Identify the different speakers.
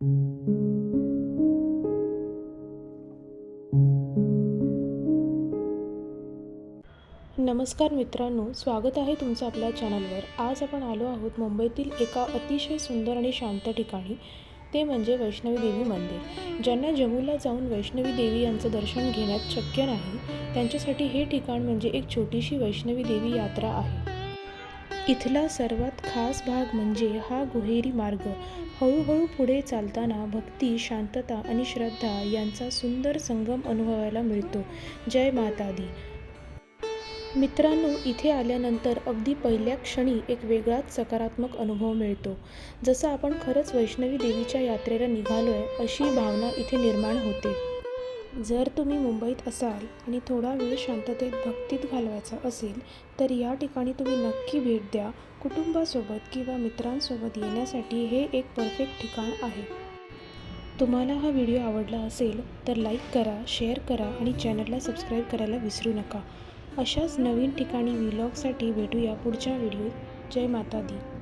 Speaker 1: नमस्कार मित्रांनो स्वागत आहे तुमचं आपल्या चॅनलवर. आज आपण आलो आहोत मुंबईतील एका अतिशय सुंदर आणि शांत ठिकाणी. ते म्हणजे वैष्णवी देवी मंदिर. ज्यांना जम्मूला जाऊन वैष्णवी देवी यांचं दर्शन घेण्यात शक्य नाही त्यांच्यासाठी हे ठिकाण म्हणजे एक छोटीशी वैष्णवी देवी यात्रा आहे. इथला सर्वात खास भाग म्हणजे हा गुहेरी मार्ग. हळूहळू पुढे चालताना भक्ती शांतता आणि श्रद्धा यांचा सुंदर संगम अनुभवायला मिळतो. जय माता दी. मित्रांनो इथे आल्यानंतर अगदी पहिल्या क्षणी एक वेगळाच सकारात्मक अनुभव मिळतो. जसं आपण खरंच वैष्णवी देवीच्या यात्रेला निघालो आहे अशी भावना इथे निर्माण होते. जर तुम्ही मुंबईत असाल आणि थोडा वेळ शांततेत भक्तीत घालवायचा असेल तर या ठिकाणी तुम्ही नक्की भेट द्या. कुटुंबासोबत किंवा मित्रांसोबत येण्यासाठी हे एक परफेक्ट ठिकाण आहे. तुम्हाला हा व्हिडिओ आवडला असेल तर लाईक करा शेअर करा आणि चॅनलला सबस्क्राईब करायला विसरू नका. अशाच नवीन ठिकाणी व्हिलॉगसाठी भेटूया पुढच्या व्हिडिओत जय माता दी.